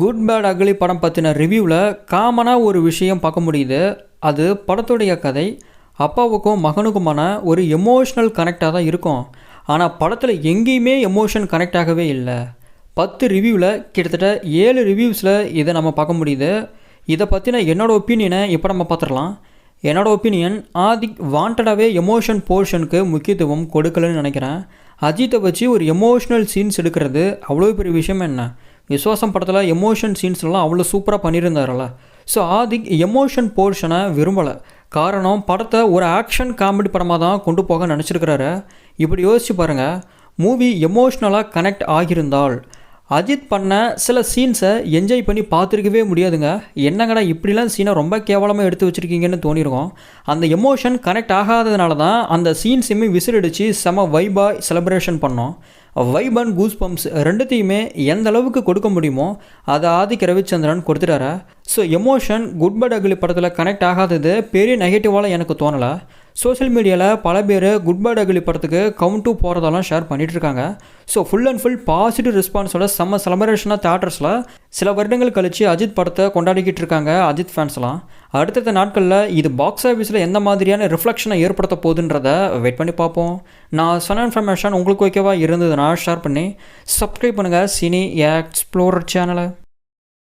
Good bad ugly படம் பற்றின ரிவ்யூவில் காமனாக ஒரு விஷயம் பார்க்க முடியுது. அது படத்துடைய கதை அப்பாவுக்கும் மகனுக்குமான ஒரு எமோஷ்னல் கனெக்டாக தான் இருக்கும். ஆனால் படத்தில் எங்கேயுமே எமோஷன் கனெக்ட் ஆகவே இல்லை. பத்து ரிவ்யூவில் கிட்டத்தட்ட ஏழு ரிவ்யூஸில் இதை நம்ம பார்க்க முடியுது. இதை பற்றின என்னோடய ஒப்பீனியனை இப்போ நம்ம பார்த்துடலாம். என்னோடய ஒப்பீனியன் ஆதிக் வாண்டடாகவே எமோஷன் போர்ஷனுக்கு முக்கியத்துவம் கொடுக்கலன்னு நினைக்கிறேன். அஜித்தை வச்சு ஒரு எமோஷ்னல் சீன்ஸ் எடுக்கிறது அவ்வளோ பெரிய விஷயம் என்ன? விஸ்வாசம் படத்தில் எமோஷன் சீன்ஸ்லாம் அவ்வளோ சூப்பராக பண்ணியிருந்தாரல ஸோ ஆதிக் எமோஷன் போர்ஷனை விரும்பலை. காரணம் படத்தை ஒரு ஆக்ஷன் காமெடி படமாக தான் கொண்டு போக நினச்சிருக்கிறாரு. இப்படி யோசிச்சு பாருங்கள் மூவி எமோஷ்னலாக கனெக்ட் ஆகியிருந்தால் அஜித் பண்ண சில சீன்ஸை என்ஜாய் பண்ணி பார்த்துருக்கவே முடியாதுங்க. என்னங்கடா இப்படிலாம் சீனை ரொம்ப கேவலமாக எடுத்து வச்சுருக்கீங்கன்னு தோணிருக்கோம். அந்த எமோஷன் கனெக்ட் ஆகாததுனால தான் அந்த சீன்ஸையுமே விசிறடிச்சு செம வைபாய் செலிப்ரேஷன் பண்ணோம். வைப் அண்ட் கூஸ் பம்ப்ஸ் ரெண்டுத்தையுமே எந்த அளவுக்கு கொடுக்க முடியுமோ அதை ஆதிக்க ரவிச்சந்திரன் கொடுத்துட்டாரு. So emotion good bad ugly படத்தில் கனெக்ட் ஆகாதது பெரிய நெகட்டிவால் எனக்கு தோணலை. சோஷியல் மீடியாவில் பல பேர் குட் பட் அகிலி படத்துக்கு கவுண்ட் டூ போகிறதெல்லாம் ஷேர் பண்ணிகிட்டு இருக்காங்க so full and full positive ரெஸ்பான்ஸோட செம்ம செலப்ரேஷனாக தேட்டர்ஸில் சில வருடங்கள் கழித்து அஜித் படத்தை கொண்டாடிக்கிட்டு இருக்காங்க அஜித் ஃபேன்ஸ்லாம் அடுத்தடுத்த நாட்களில் இது பாக்ஸ் ஆஃபீஸில் எந்த மாதிரியான ரிஃப்ளெக்ஷனை ஏற்படுத்த போகுதுன்றத வெயிட் பண்ணி பார்ப்போம். நான் சொன்ன இன்ஃபர்மேஷன் உங்களுக்கு ஓகேவா இருந்ததுன்னா ஷேர் பண்ணி சப்ஸ்கிரைப் பண்ணுங்கள் சினி எக்ஸ்ப்ளோரர் சேனலை